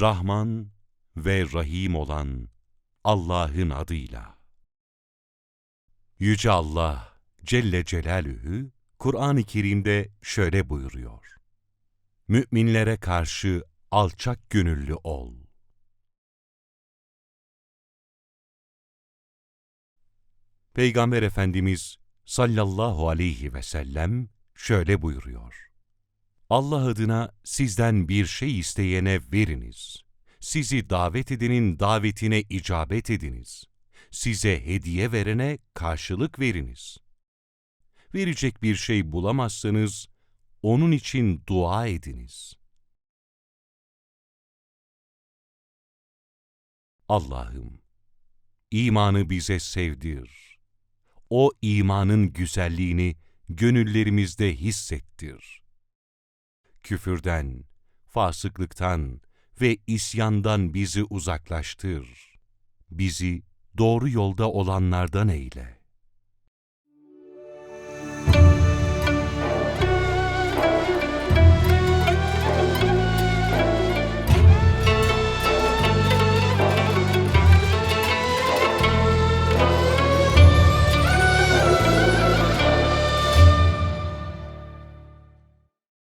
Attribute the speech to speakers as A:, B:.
A: Rahman ve Rahim olan Allah'ın adıyla. Yüce Allah Celle Celaluhu Kur'an-ı Kerim'de şöyle buyuruyor. Müminlere karşı alçak gönüllü ol. Peygamber Efendimiz sallallahu aleyhi ve sellem şöyle buyuruyor. Allah adına sizden bir şey isteyene veriniz. Sizi davet edenin davetine icabet ediniz. Size hediye verene karşılık veriniz. Verecek bir şey bulamazsanız, onun için dua ediniz. Allah'ım, imanı bize sevdir. O imanın güzelliğini gönüllerimizde hissettir. Küfürden, fasıklıktan ve isyandan bizi uzaklaştır. Bizi doğru yolda olanlardan eyle.